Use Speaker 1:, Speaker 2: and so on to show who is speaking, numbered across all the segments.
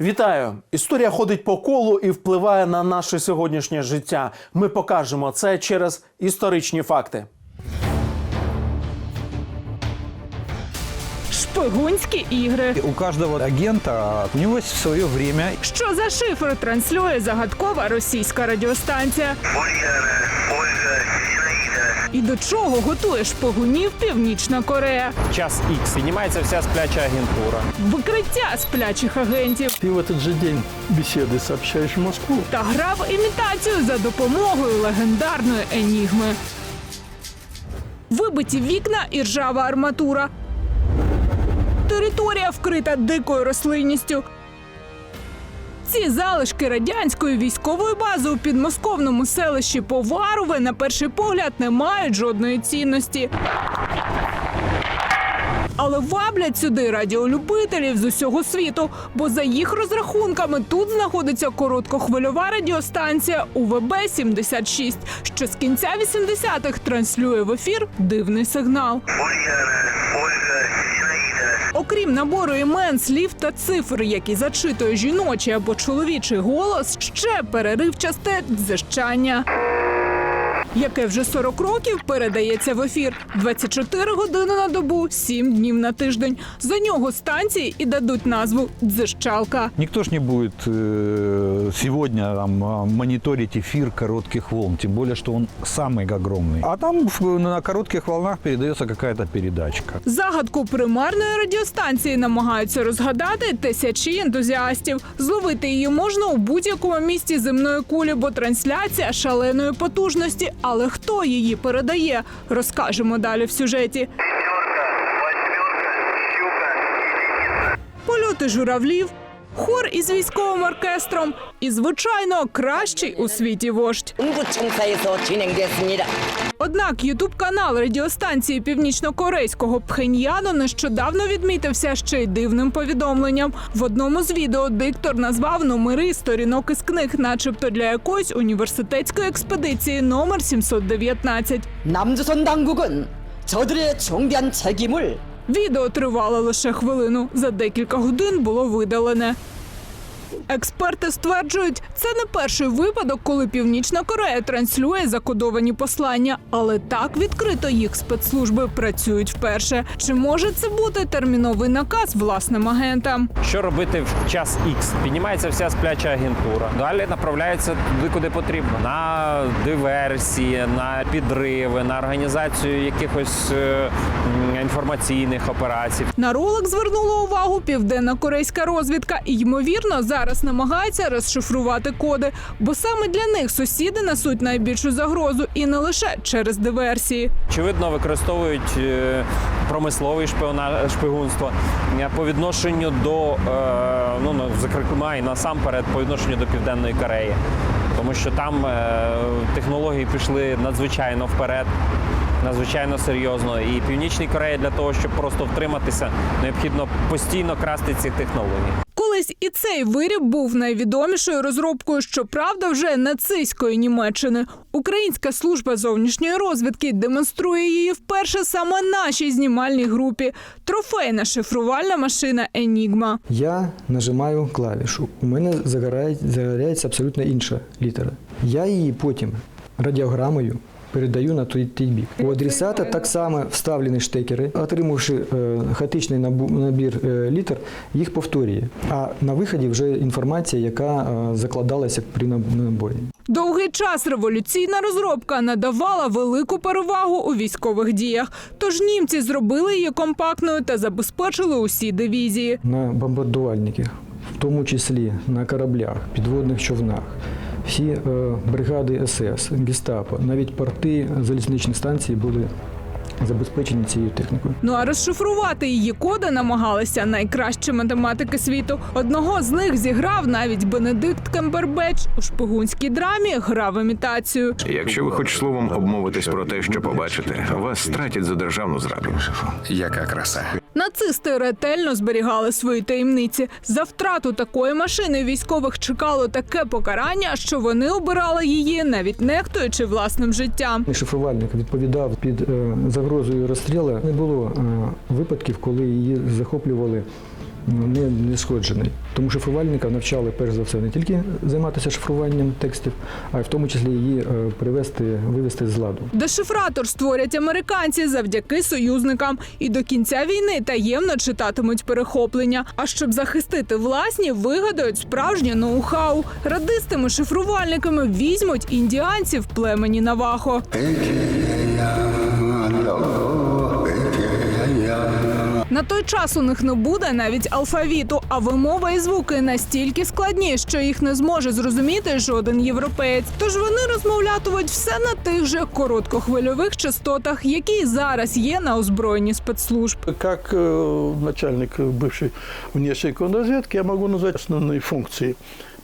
Speaker 1: Вітаю! Історія ходить по колу і впливає на наше сьогоднішнє життя. Ми покажемо це через історичні факти.
Speaker 2: Шпигунські ігри.
Speaker 3: У каждого агента у него есть свое время.
Speaker 2: Що за шифр транслює загадкова російська радіостанція? І до чого готує шпигунів Північна Корея?
Speaker 4: час X піднімається вся спляча агентура.
Speaker 2: Викриття сплячих агентів
Speaker 5: Ты в этот же день беседы сообщаешь в Москву.
Speaker 2: та гра в імітацію за допомогою легендарної енігми. Вибиті вікна і ржава арматура. Територія вкрита дикою рослинністю. Ці залишки радянської військової бази у підмосковному селищі Поварове на перший погляд не мають жодної цінності. Але ваблять сюди радіолюбителів з усього світу, бо за їх розрахунками тут знаходиться короткохвильова радіостанція УВБ-76, що з кінця 80-х транслює в ефір дивний сигнал. Окрім набору імен, слів та цифр, які зачитує жіночий або чоловічий голос, ще переривчасте дзижчання Яке вже 40 років передається в ефір 24 години на добу, 7 днів на тиждень. За нього станції і дадуть назву дзижчалка.
Speaker 3: Никто ж не будет э, сегодня там, а, мониторить эфир коротких волн, тем более, что он самый огромный. А там в- на коротких волнах передается какая-то передачка.
Speaker 2: Загадку примарної радіостанції намагаються розгадати тисячі ентузіастів. Зловити її можна у будь-якому місці земної кулі, бо трансляція шаленої потужності. але хто її передає, розкажемо далі в сюжеті. Польоти журавлів, хор із військовим оркестром. І, звичайно, кращий у світі вождь. Однак ютуб-канал радіостанції північно-корейського пхеньяну нещодавно відмітився ще й дивним повідомленням. В одному з відео диктор назвав номери сторінок із книг, начебто для якоїсь університетської експедиції номер 719. Відео тривало лише хвилину. За декілька годин було видалене. Експерти стверджують, це не перший випадок, коли Північна Корея транслює закодовані послання, але так відкрито їх спецслужби працюють вперше. Чи може це бути терміновий наказ власним агентам?
Speaker 4: Що робити в час X? Піднімається вся спляча агентура. Далі направляється туди, куди потрібно. На диверсії, на підриви, на організацію якихось е, інформаційних операцій.
Speaker 2: На ролик звернула увагу південна корейська розвідка і ймовірно зараз намагається розшифрувати коди, бо саме для них сусіди несуть найбільшу загрозу і не лише через диверсії.
Speaker 4: Очевидно, використовують е, промислове шпіона- шпигунство е, по відношенню до е, ну на- зокрема і насамперед по відношенню до Південної Кореї, тому що там технології пішли надзвичайно вперед. Надзвичайно серйозно, і Північній Кореї для того, щоб просто втриматися, необхідно постійно красти ці технології.
Speaker 2: Колись і цей виріб був найвідомішою розробкою, щоправда, вже нацистської Німеччини. Українська служба зовнішньої розвідки демонструє її вперше саме нашій знімальній групі. Трофейна шифрувальна машина Енігма.
Speaker 6: Я нажимаю клавішу. У мене загорає, загоряється абсолютно інша літера. Я її потім радіограмою передаю на той, той бік. У адресата так само вставлені штекери, отримавши е, хаотичний набір е, літер, їх повторює. А на виході вже інформація, яка е, закладалася при наб- наборі.
Speaker 2: Довгий час революційна розробка надавала велику перевагу у військових діях. Тож німці зробили її компактною та забезпечили усі дивізії.
Speaker 6: на бомбардувальниках, в тому числі на кораблях, підводних човнах. Всі е, бригади СС, Гестапо, навіть порти залізничних станцій були забезпечені цією технікою.
Speaker 2: Ну а розшифрувати її коди намагалися найкращі математики світу. Одного з них зіграв навіть Бенедикт Кембербеч у шпигунській драмі гра в імітацію.
Speaker 7: Якщо ви хоч словом обмовитесь про те, що побачите, вас стратять за державну зраду.
Speaker 8: Яка краса.
Speaker 2: Нацисти ретельно зберігали свої таємниці. За втрату такої машини військових чекало таке покарання, що вони обирали її, навіть нехтуючи власним життям.
Speaker 6: Шифрувальник відповідав під е, загрозою розстрілу. Не було е, випадків, коли її захоплювали ну, не, не сходжений. Тому шифрувальника навчали перш за все не тільки займатися шифруванням текстів, а й в тому числі її е, привести, вивести з ладу.
Speaker 2: Дешифратор створять американці завдяки союзникам і до кінця війни таємно читатимуть перехоплення. А щоб захистити власні, вигадають справжнє ноу-хау. Радистами-шифрувальниками візьмуть індіанців племені Навахо. На той час у них не буде навіть алфавіту, а вимова і звуки настільки складні, що їх не зможе зрозуміти жоден європеєць. Тож вони розмовлятимуть все на тих же короткохвильових частотах, які й зараз є на озброєнні спецслужб.
Speaker 5: Как э, начальник бывшей внешней контрразведки я могу назвать основные функции.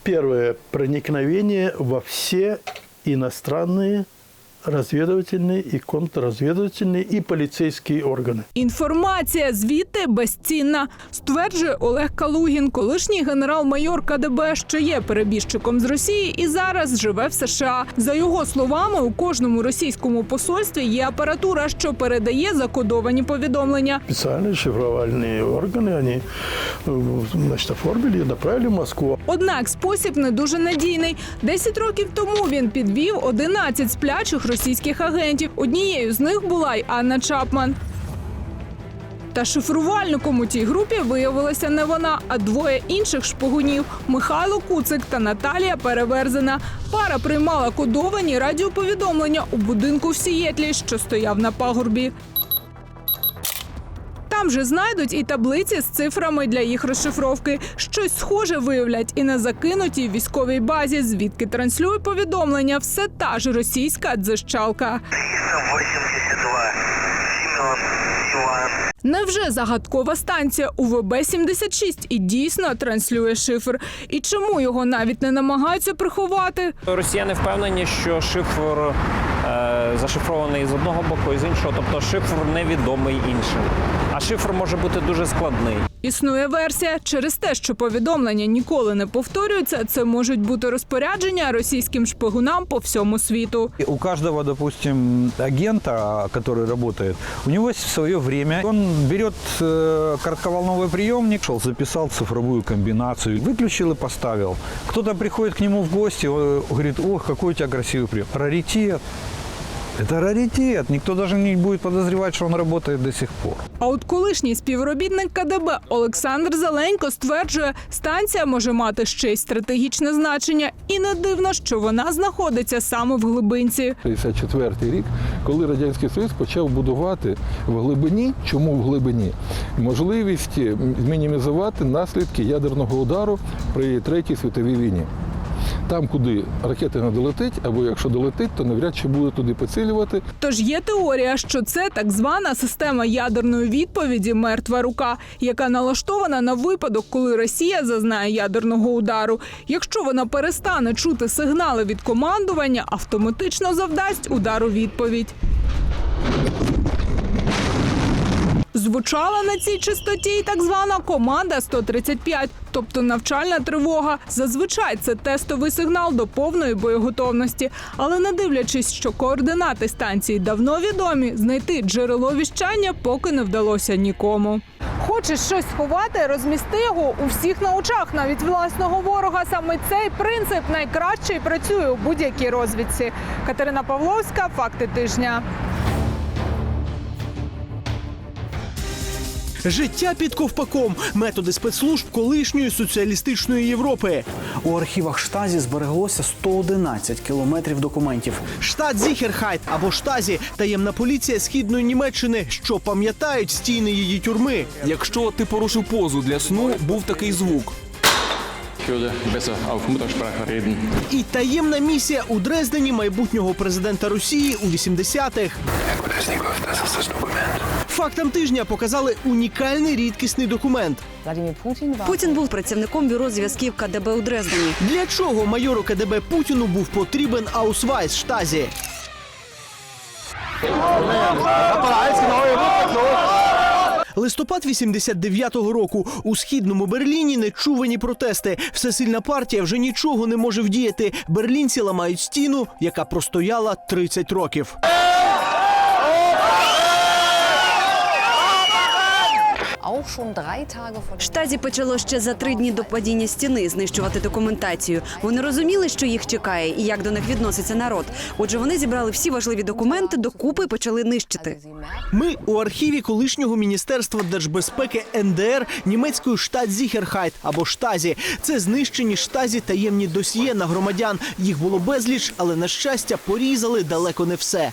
Speaker 5: Первое – проникновение во все иностранные разведывательные и контрразведывательные и полицейские органы.
Speaker 2: Інформація звідти безцінна, стверджує Олег Калугін, колишній генерал-майор КДБ, що є перебіжчиком з Росії і зараз живе в США. За його словами, у кожному російському посольстві є апаратура, що передає закодовані повідомлення.
Speaker 5: Специальные шифровальные органы, они э, значит, оформили и направили в Москву.
Speaker 2: Однак спосіб не дуже надійний. Десять років тому він підвів 11 сплячих російських агентів. Однією з них була й Анна Чапман. Та шифрувальником у тій групі виявилася не вона, а двоє інших шпигунів Михайло Куцик та Наталія Переверзена. Пара приймала кодовані радіоповідомлення у будинку в Сієтлі, що стояв на пагорбі. Там же знайдуть і таблиці з цифрами для їх розшифровки. Щось схоже виявлять і на закинутій військовій базі, звідки транслює повідомлення все та ж російська дзищалка.
Speaker 8: 82.
Speaker 2: Невже загадкова станція УВБ-76 і дійсно транслює шифр? І чому його навіть не намагаються приховати?
Speaker 4: Росіяни впевнені, що шифр зашифрований з одного боку і з іншого, тобто шифр невідомий іншим. А шифр може бути дуже складний.
Speaker 2: Існує версія через те, що повідомлення ніколи не повторюються. Це можуть бути розпорядження російським шпигунам по всьому світу.
Speaker 3: И У каждого, допустим, агента, который работает, у него есть свое время. Он берет э, коротковолновый приемник, шел, записал цифровую комбинацию, выключил и поставил. Кто-то приходит к нему в гости, э, говорит, ох, какой у тебя красивый прием. Раритет. Это раритет. Никто даже не будет подозревать, что он работает до сих пор.
Speaker 2: А от колишній співробітник КДБ Олександр Зеленько стверджує, станція може мати ще й стратегічне значення, і не дивно, що вона знаходиться саме в глибинці.
Speaker 9: 54 рік, коли Радянський Союз почав будувати в глибині, чому в глибині? Можливість мінімізувати наслідки ядерного удару при Третій світовій війні. Там, куди ракета не долетить, або якщо долетить, то навряд чи буде туди поцілювати.
Speaker 2: Тож є теорія, що це так звана система ядерної відповіді Мертва рука, яка налаштована на випадок, коли Росія зазнає ядерного удару. Якщо вона перестане чути сигнали від командування, автоматично завдасть удару відповідь. Звучала на цій частоті й так звана команда 135, тобто навчальна тривога. Зазвичай це тестовий сигнал до повної боєготовності. Але не дивлячись, що координати станції давно відомі, знайти джерело віщання поки не вдалося нікому. Хочеш щось сховати, розмісти його у всіх на очах, навіть власного ворога. Саме цей принцип найкраще і працює у будь-якій розвідці. Катерина Павловська, факти тижня.
Speaker 10: Життя під ковпаком методи спецслужб колишньої соціалістичної Європи.
Speaker 11: У архівах штазі збереглося 111 кілометрів документів.
Speaker 10: Штат Зіхерхайт або Штазі таємна поліція східної Німеччини, що пам'ятають стіни її тюрми.
Speaker 12: Якщо ти порушив позу для сну, був такий звук.
Speaker 10: І таємна місія у Дрездені майбутнього президента Росії у 80-х. Фактам тижня показали унікальний рідкісний документ.
Speaker 13: Путін був працівником бюро зв'язків КДБ у Дрездені.
Speaker 10: Для чого майору КДБ Путіну був потрібен Аусвайс Штазі? Листопад 89-го року у східному Берліні нечувані протести. Всесильна партія вже нічого не може вдіяти. Берлінці ламають стіну, яка простояла 30 років.
Speaker 13: Штазі почало ще за три дні до падіння стіни знищувати документацію. Вони розуміли, що їх чекає і як до них відноситься народ. Отже, вони зібрали всі важливі документи докупи і почали нищити.
Speaker 10: Ми у архіві колишнього міністерства держбезпеки НДР німецької штатзіхерхайт або штазі. Це знищені штазі таємні досьє на громадян. Їх було безліч, але на щастя порізали далеко не все.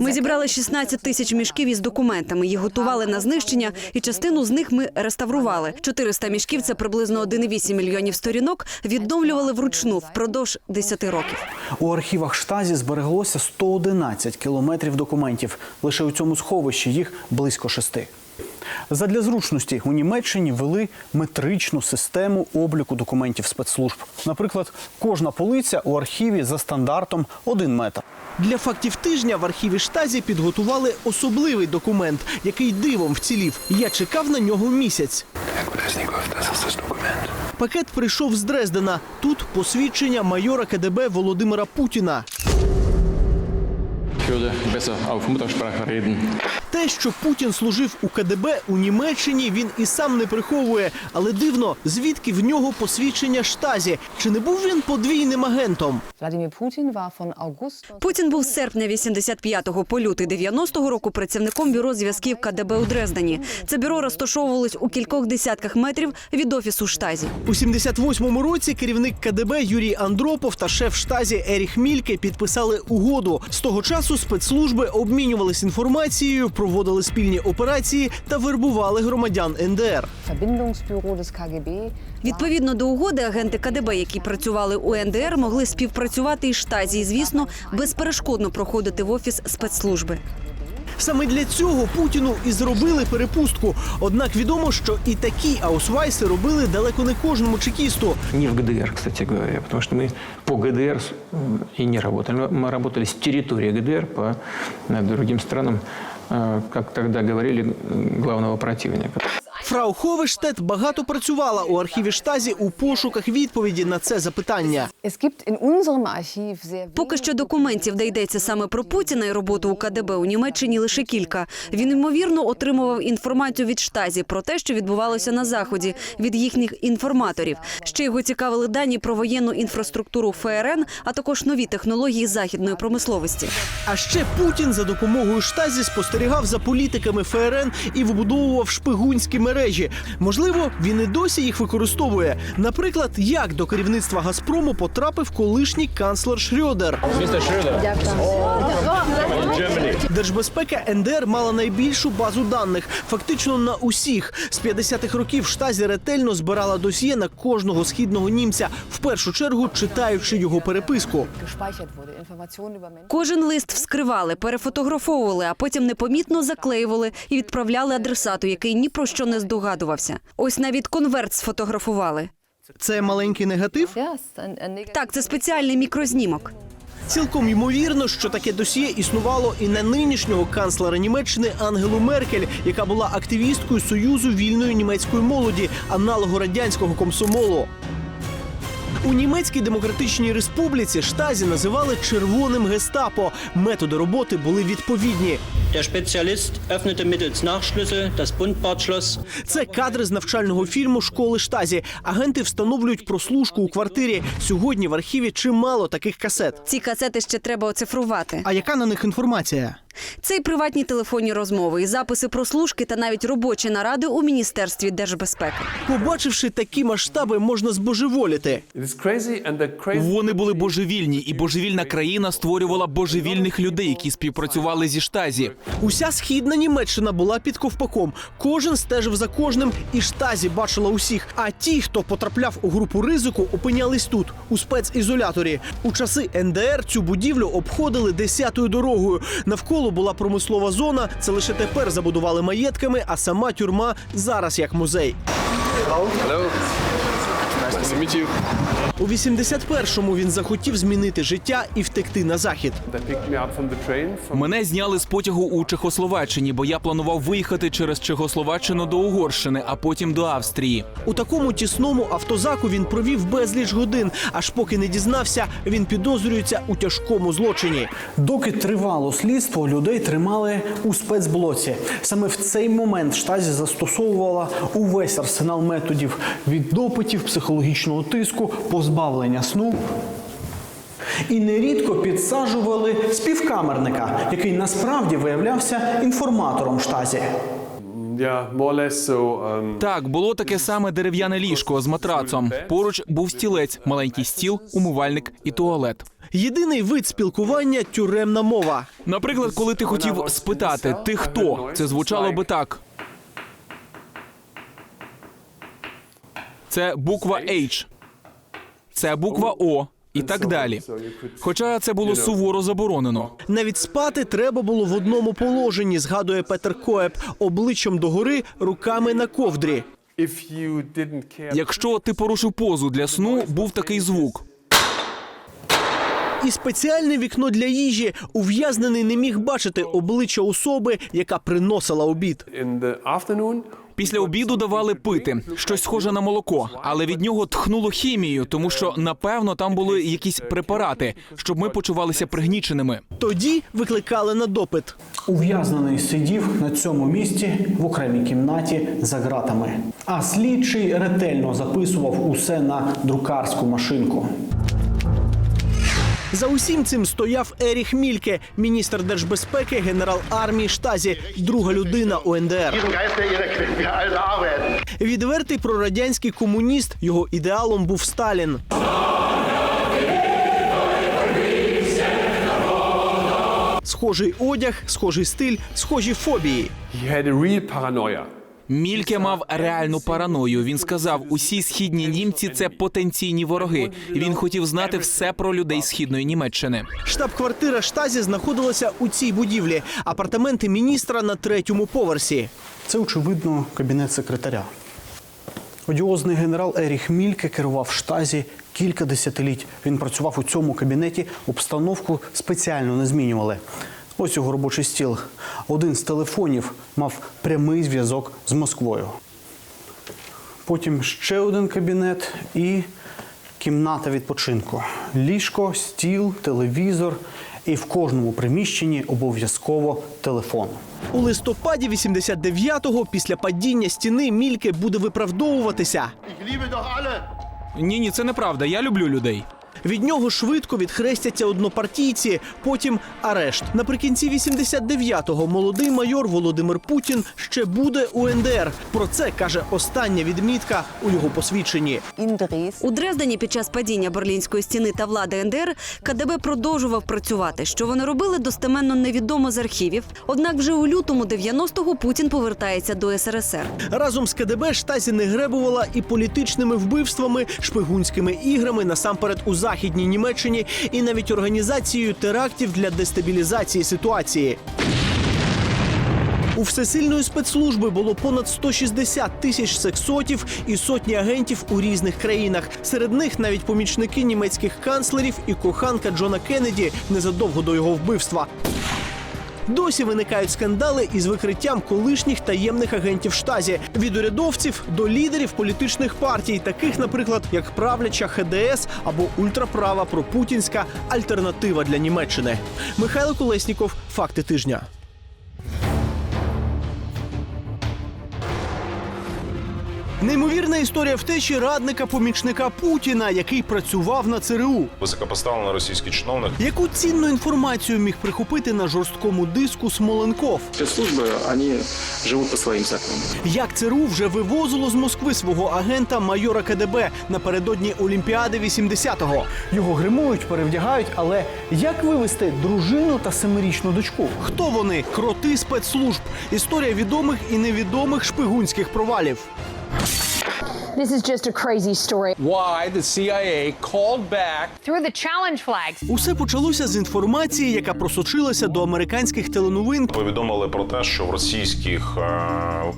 Speaker 13: Ми зібрали 16 тисяч мішків із документами. Їх готували на знищення, і частину з них ми реставрували. 400 мішків це приблизно 1,8 мільйонів сторінок. Відновлювали вручну впродовж 10 років.
Speaker 11: У архівах штазі збереглося 111 кілометрів документів. Лише у цьому сховищі їх близько шести. Задля зручності у Німеччині ввели метричну систему обліку документів спецслужб. Наприклад, кожна полиця у архіві за стандартом один метр.
Speaker 10: Для фактів тижня в архіві штазі підготували особливий документ, який дивом вцілів. Я чекав на нього місяць. Пакет прийшов з Дрездена. Тут посвідчення майора КДБ Володимира Путіна. Те, що Путін служив у КДБ у Німеччині, він і сам не приховує. Але дивно, звідки в нього посвідчення штазі? Чи не був він подвійним агентом?
Speaker 13: Путін був з серпня 85-го по лютий 90-го року працівником бюро зв'язків КДБ у Дрездені. Це бюро розташовувалось у кількох десятках метрів від офісу штазі.
Speaker 10: У 78-му році керівник КДБ Юрій Андропов та шеф штазі Еріх Мільке підписали угоду. З того часу спецслужби обмінювались інформацією, проводили спільні операції та вербували громадян НДР.
Speaker 13: Відповідно до угоди, агенти КДБ, які працювали у НДР, могли співпрацювати із штазі і, звісно, безперешкодно проходити в офіс спецслужби.
Speaker 10: Саме для цього Путіну і зробили перепустку. Однак відомо, що і такі аусвайси робили далеко не кожному чекісту.
Speaker 14: Не в ГДР, кстати говоря, потому что мы по ГДР с- и не работали. Мы работали с территории ГДР по э, другим странам, э, как тогда говорили, главного противника.
Speaker 10: Фрау Ховештет багато працювала у архіві штазі у пошуках відповіді на це запитання.
Speaker 13: Поки що документів, де йдеться саме про Путіна і роботу у КДБ у Німеччині лише кілька. Він ймовірно отримував інформацію від штазі про те, що відбувалося на заході від їхніх інформаторів. Ще його цікавили дані про воєнну інфраструктуру ФРН, а також нові технології західної промисловості.
Speaker 10: А ще Путін за допомогою штазі спостерігав за політиками ФРН і вибудовував шпигунські мережі. Можливо, він і досі їх використовує. Наприклад, як до керівництва Газпрому потрапив колишній канцлер Шрёдер. Держбезпека НДР мала найбільшу базу даних, фактично на усіх. З 50-х років штазі ретельно збирала досьє на кожного східного німця, в першу чергу читаючи його переписку.
Speaker 13: Кожен лист вскривали, перефотографовували, а потім непомітно заклеювали і відправляли адресату, який ні про що не здогадувався. Ось навіть конверт сфотографували.
Speaker 10: Це маленький негатив?
Speaker 13: Так, це спеціальний мікрознімок.
Speaker 10: Цілком ймовірно, що таке досьє існувало і на нинішнього канцлера Німеччини Ангелу Меркель, яка була активісткою Союзу вільної німецької молоді, аналогу радянського комсомолу. У німецькій демократичній республіці штазі називали червоним гестапо. Методи роботи були відповідні.
Speaker 15: Der Spezialist öffnete mittels Nachschlüssel das Bundbartschloss.
Speaker 10: Це кадри з навчального фільму школи штазі. Агенти встановлюють прослушку у квартирі. Сьогодні в архіві чимало таких касет.
Speaker 13: Ці касети ще треба оцифрувати.
Speaker 10: А яка на них інформація?
Speaker 13: Це й приватні телефонні розмови, і записи прослушки та навіть робочі наради у міністерстві держбезпеки.
Speaker 10: Побачивши такі масштаби, можна збожеволіти.
Speaker 12: Вони були божевільні, і божевільна країна створювала божевільних людей, які співпрацювали зі штазі.
Speaker 10: Уся східна Німеччина була під ковпаком. Кожен стежив за кожним, і штазі бачила усіх. А ті, хто потрапляв у групу ризику, опинялись тут, у спецізоляторі. У часи НДР цю будівлю обходили десятою дорогою. Навколо була промислова зона. Це лише тепер забудували маєтками, а сама тюрма зараз як музей. У 81-му він захотів змінити життя і втекти на захід.
Speaker 12: Мене зняли з потягу у Чехословаччині, бо я планував виїхати через Чехословаччину до Угорщини, а потім до Австрії.
Speaker 10: У такому тісному автозаку він провів безліч годин, аж поки не дізнався, він підозрюється у тяжкому злочині. Доки тривало слідство, людей тримали у спецблоці. Саме в цей момент штазі застосовувала увесь арсенал методів від допитів, психологічного тиску, позбавлення сну. І нерідко підсаджували співкамерника, який насправді виявлявся інформатором штазі.
Speaker 12: Так, було таке саме дерев'яне ліжко з матрацом. Поруч був стілець, маленький стіл, умивальник і туалет.
Speaker 10: Єдиний вид спілкування тюремна мова.
Speaker 12: Наприклад, коли ти хотів спитати ти хто, це звучало би так. Це буква H. Це буква О. І так далі. Хоча це було суворо заборонено.
Speaker 10: Навіть спати треба було в одному положенні, згадує Петер Коеп, обличчям догори, руками на ковдрі.
Speaker 12: Якщо ти порушив позу для сну, був такий звук.
Speaker 10: І спеціальне вікно для їжі ув'язнений не міг бачити обличчя особи, яка приносила обід.
Speaker 12: Після обіду давали пити щось схоже на молоко, але від нього тхнуло хімією, тому що напевно там були якісь препарати, щоб ми почувалися пригніченими.
Speaker 10: Тоді викликали на допит. Ув'язнений сидів на цьому місці в окремій кімнаті за ґратами. А слідчий ретельно записував усе на друкарську машинку. За усім цим стояв Еріх Мільке, міністр держбезпеки, генерал армії Штазі, друга людина УНДР. Відвертий прорадянський комуніст. Його ідеалом був Сталін. Схожий одяг, схожий стиль, схожі фобії.
Speaker 12: Мільке мав реальну параною. Він сказав: усі східні німці це потенційні вороги. Він хотів знати все про людей східної Німеччини.
Speaker 10: Штаб-квартира Штазі знаходилася у цій будівлі. Апартаменти міністра на третьому поверсі. Це, очевидно, кабінет секретаря. Одіозний генерал Еріх Мільке керував штазі кілька десятиліть. Він працював у цьому кабінеті, обстановку спеціально не змінювали. Ось його робочий стіл. Один з телефонів мав прямий зв'язок з Москвою. Потім ще один кабінет і кімната відпочинку. Ліжко, стіл, телевізор. І в кожному приміщенні обов'язково телефон. У листопаді 89-го після падіння стіни Мільке буде виправдовуватися.
Speaker 12: Ні, ні, це неправда. Я люблю людей.
Speaker 10: Від нього швидко відхрестяться однопартійці, потім арешт. Наприкінці 89-го молодий майор Володимир Путін ще буде у НДР. Про це каже остання відмітка у його посвідченні.
Speaker 13: У Дрездені під час падіння Берлінської стіни та влади НДР КДБ продовжував працювати. Що вони робили, достеменно невідомо з архівів. Однак вже у лютому 90-го Путін повертається до СРСР.
Speaker 10: Разом з КДБ штазі не гребувала і політичними вбивствами, шпигунськими іграми насамперед у західній Німеччині, і навіть організацією терактів для дестабілізації ситуації. У всесильної спецслужби було понад 160 тисяч сексотів і сотні агентів у різних країнах. Серед них навіть помічники німецьких канцлерів і коханка Джона Кеннеді незадовго до його вбивства. Досі виникають скандали із викриттям колишніх таємних агентів штазі від урядовців до лідерів політичних партій, таких, наприклад, як правляча ХДС або ультраправа пропутінська альтернатива для Німеччини. Михайло Колесніков, факти тижня. Неймовірна історія втечі радника помічника Путіна, який працював на ЦРУ.
Speaker 16: Високопоставлений російський чиновник.
Speaker 10: Яку цінну інформацію міг прихопити на жорсткому диску Смоленков?
Speaker 17: Спецслужбы, они живут по своим законам.
Speaker 10: Як ЦРУ вже вивозило з Москви свого агента майора КДБ напередодні Олімпіади 80-го. Його гримують, перевдягають, але як вивести дружину та семирічну дочку? Хто вони? Кроти спецслужб. Історія відомих і невідомих шпигунських провалів.
Speaker 18: This is just a crazy story.
Speaker 19: Why the CIA called back
Speaker 18: Through the challenge flags.
Speaker 10: Усе почалося з інформації, яка просочилася до американських теленовин.
Speaker 16: Повідомили про те, що в російських е,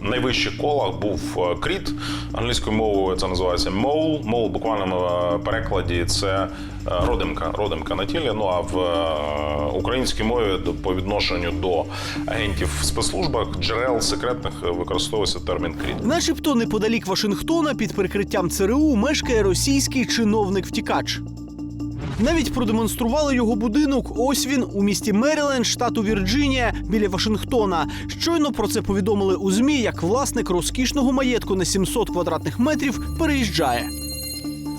Speaker 16: найвищих колах був е, кріт. Англійською мовою це називається мол. Мол в е, перекладі це родимка, родимка на тілі. Ну а в е, українській мові по відношенню до агентів в спецслужбах джерел секретних е, використовується термін кріт.
Speaker 10: Начебто неподалік Вашингтона під прикриттям ЦРУ мешкає російський чиновник-втікач. Навіть продемонстрували його будинок. Ось він у місті Меріленд, штату Вірджинія, біля Вашингтона. Щойно про це повідомили у змі, як власник розкішного маєтку на 700 квадратних метрів переїжджає.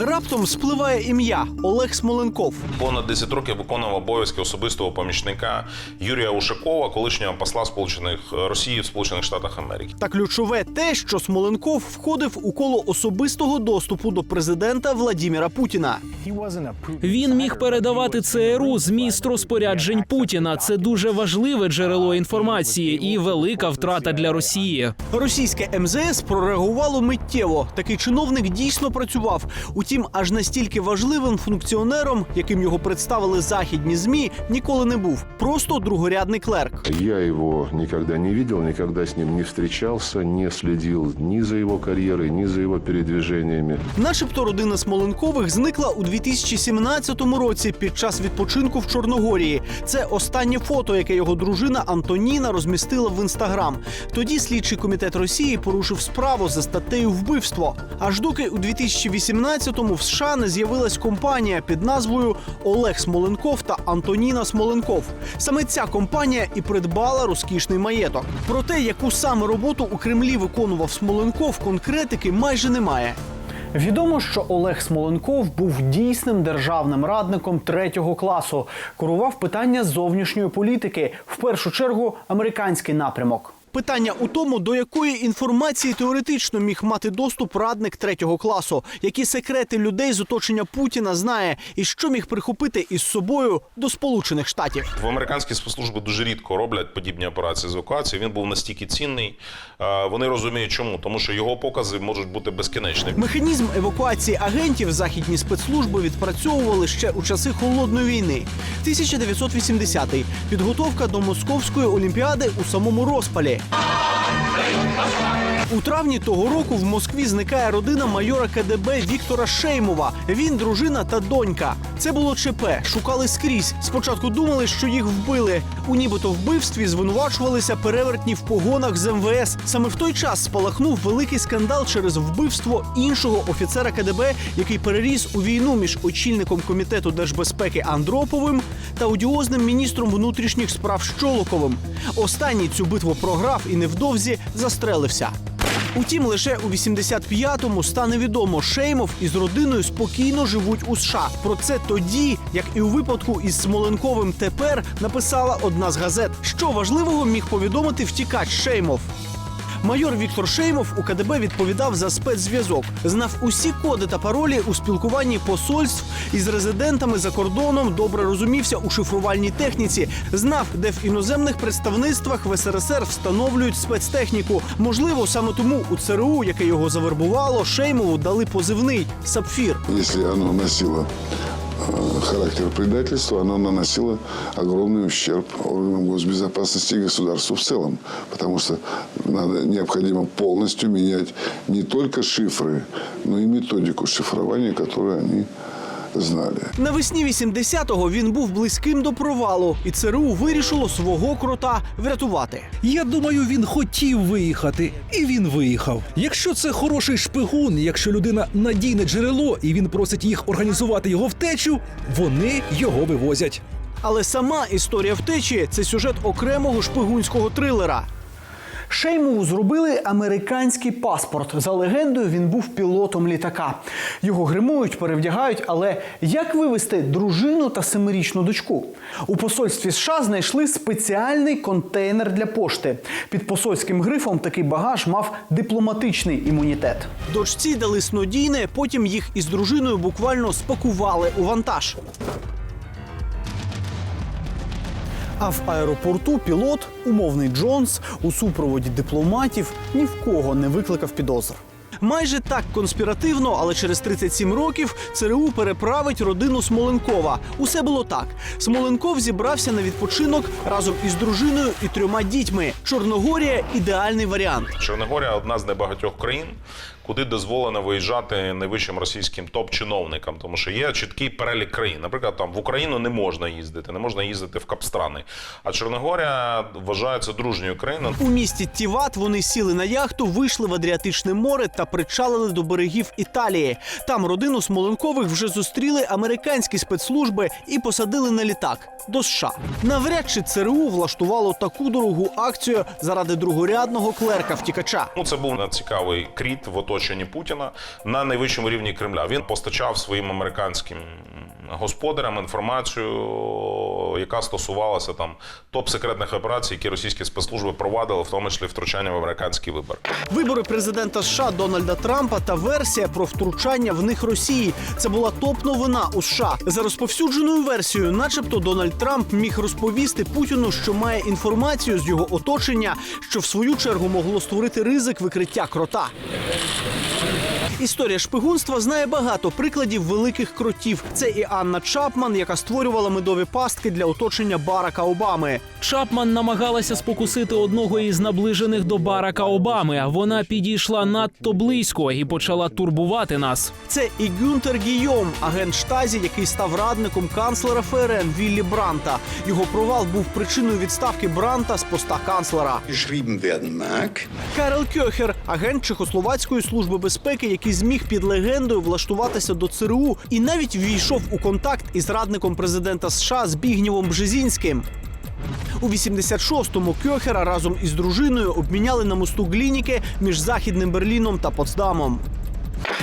Speaker 10: Раптом спливає ім'я Олег Смоленков.
Speaker 16: Понад 10 років виконував обов'язки особистого помічника Юрія Ушакова, колишнього посла Сполучених Росії в Сполучених Штатах Америки.
Speaker 10: Та ключове те, що Смоленков входив у коло особистого доступу до президента Владіміра Путіна.
Speaker 20: Він міг передавати ЦРУ зміст розпоряджень Путіна. Це дуже важливе джерело інформації і велика втрата для Росії.
Speaker 10: Російське МЗС прореагувало миттєво. Такий чиновник дійсно працював. Утім, аж настільки важливим функціонером, яким його представили західні змі, ніколи не був. Просто другорядний клерк.
Speaker 21: Я его никогда не видел, никогда с ним не встречался, не следил ни за его карьерой, ни за его передвижениями.
Speaker 10: Начебто родина Смоленкових зникла у 2017 році під час відпочинку в Чорногорії. Це останнє фото, яке його дружина Антоніна розмістила в інстаграм. Тоді слідчий комітет Росії порушив справу за статтею вбивство. Аж доки у 2018-му в США не з'явилась компанія під назвою Олег Смоленков та Антоніна Смоленков. Саме ця компанія і придбала розкішний маєток. Про те, яку саме роботу у Кремлі виконував Смоленков, конкретики майже немає. Відомо, що Олег Смоленков був дійсним державним радником третього класу, курував питання зовнішньої політики, в першу чергу американський напрямок. Питання у тому, до якої інформації теоретично міг мати доступ радник третього класу, які секрети людей з оточення Путіна знає, і що міг прихопити із собою до Сполучених Штатів.
Speaker 16: В американські спецслужби дуже рідко роблять подібні операції з евакуації. Він був настільки цінний. Вони розуміють, чому тому, що його покази можуть бути безкінечні.
Speaker 10: Механізм евакуації агентів західні спецслужби відпрацьовували ще у часи холодної війни. 1980-й. підготовка до московської олімпіади у самому розпалі. Bye. У травні того року в Москві зникає родина майора КДБ Віктора Шеймова. Він, дружина та донька. Це було ЧП. Шукали скрізь. Спочатку думали, що їх вбили. У нібито вбивстві звинувачувалися перевертні в погонах з МВС. Саме в той час спалахнув великий скандал через вбивство іншого офіцера КДБ, який переріс у війну між очільником комітету держбезпеки Андроповим та одіозним міністром внутрішніх справ Щолоковим. Останній цю битву програв і невдовзі застрелився. Утім, лише у 85-му стане відомо, Шеймов із родиною спокійно живуть у США. Про це тоді, як і у випадку із Смоленковим тепер написала одна з газет. Що важливого міг повідомити втікач Шеймов. Майор Віктор Шеймов у КДБ відповідав за спецзв'язок, знав усі коди та паролі у спілкуванні посольств із резидентами за кордоном, добре розумівся у шифрувальній техніці, знав, де в іноземних представництвах в СРСР встановлюють спецтехніку. Можливо, саме тому у ЦРУ, яке його завербувало, Шеймову дали позивний сапфір.
Speaker 22: Если оно носило характер предательства, оно наносило огромный ущерб органам госбезопасности и государству в целом. Потому что надо, необходимо полностью менять не только шифры, но и методику шифрования, которую они знали.
Speaker 10: Навесні 80-го він був близьким до провалу, і ЦРУ вирішило свого крота врятувати.
Speaker 23: Я думаю, він хотів виїхати, і він виїхав. Якщо це хороший шпигун, якщо людина надійне джерело, і він просить їх організувати його втечу, вони його вивозять.
Speaker 10: Але сама історія втечі це сюжет окремого шпигунського трилера. Шеймову зробили американський паспорт. За легендою, він був пілотом літака. Його гримують, перевдягають. Але як вивезти дружину та семирічну дочку? У посольстві США знайшли спеціальний контейнер для пошти. Під посольським грифом такий багаж мав дипломатичний імунітет. Дочці дали снодійне, потім їх із дружиною буквально спакували у вантаж. А в аеропорту пілот, умовний Джонс, у супроводі дипломатів ні в кого не викликав підозр. Майже так конспіративно, але через 37 років ЦРУ переправить родину Смоленкова. Усе було так. Смоленков зібрався на відпочинок разом із дружиною і трьома дітьми. Чорногорія ідеальний варіант.
Speaker 16: Чорногорія одна з небагатьох країн, куди дозволено виїжджати найвищим російським топ-чиновникам, тому що є чіткий перелік країн. Наприклад, там в Україну не можна їздити, не можна їздити в Капстрани. А Чорногорія вважається дружньою країною.
Speaker 10: У місті Тіват вони сіли на яхту, вийшли в Адріатичне море та причалили до берегів Італії. Там родину Смоленкових вже зустріли американські спецслужби і посадили на літак до США. Навряд чи ЦРУ влаштувало таку дорогу акцію заради другорядного клерка втікача.
Speaker 16: Ну, це був цікавий кріт в оточенні Путіна на найвищому рівні Кремля. Він постачав своїм американським господарям інформацію, яка стосувалася там топ-секретних операцій, які російські спецслужби провадили, в тому числі втручання в американський вибор.
Speaker 10: Вибори президента США Дональда Трампа та версія про втручання в них Росії. Це була топ-новина у США. За розповсюдженою версією, начебто, Дональд Трамп міг розповісти Путіну, що має інформацію з його оточення, що в свою чергу могло створити ризик викриття крота. Історія шпигунства знає багато прикладів великих кротів. Це і Анна Чапман, яка створювала медові пастки для оточення Барака Обами.
Speaker 20: Чапман намагалася спокусити одного із наближених до Барака Обами. Вона підійшла надто близько і почала турбувати нас.
Speaker 10: Це і Гюнтер Гійом, агент штазі, який став радником канцлера ФРН Віллі Бранта. Його провал був причиною відставки Бранта з поста канцлера. Карел Кьохер, агент Чехословацької служби безпеки, який зміг під легендою влаштуватися до ЦРУ і навіть ввійшов у контакт із радником президента США Збігнєвом Бжезінським. У 86-му Кьохера разом із дружиною обміняли на мосту Глініки між західним Берліном та Потсдамом.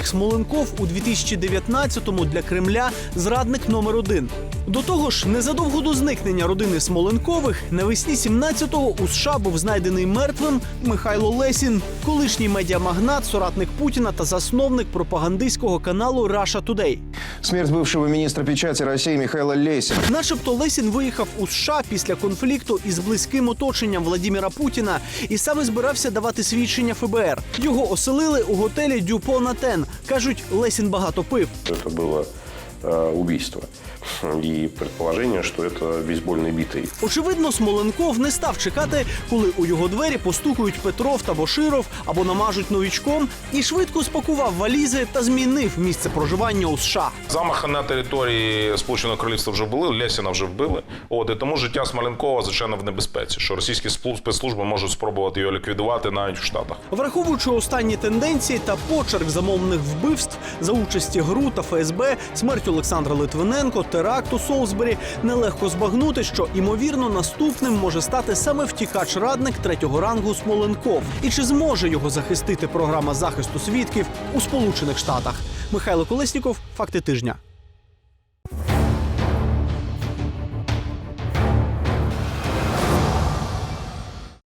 Speaker 10: Смоленков у 2019-му для Кремля зрадник номер один. До того ж, незадовго до зникнення родини Смоленкових навесні 17-го у США був знайдений мертвим Михайло Лесін, колишній медіамагнат, соратник Путіна та засновник пропагандистського каналу Russia Today.
Speaker 24: Смерть бывшего министра печати России Михаила Лесина.
Speaker 10: Начебто Лесін виїхав у США після конфлікту із близьким оточенням Владіміра Путіна і саме збирався давати свідчення ФБР. Його оселили у готелі Дюпо на Тен. Кажуть, Лесін багато пив.
Speaker 25: Це было э, убийство. И предположение, что это бейсбольной битой.
Speaker 10: Очевидно, Смоленков не став чекати, коли у його двері постукають Петров та Боширов або намажуть новічком, і швидко спакував валізи та змінив місце проживання у США.
Speaker 16: Замахи на території Сполученого Королівства вже були, Лесіна вже вбили. От і тому життя Смоленкова звичайно в небезпеці, що російські спецслужби можуть спробувати його ліквідувати навіть в Штатах.
Speaker 10: Враховуючи останні тенденції та почерк замовних вбивств за участі ГРУ та ФСБ, смерть Олександра Литвиненко, теракт у Солсбері, нелегко збагнути, що імовірно наступним може стати саме втікач-радник третього рангу Смоленков. І чи зможе його захистити програма захисту свідків у Сполучених Штатах? Михайло Колесніков, факти тижня.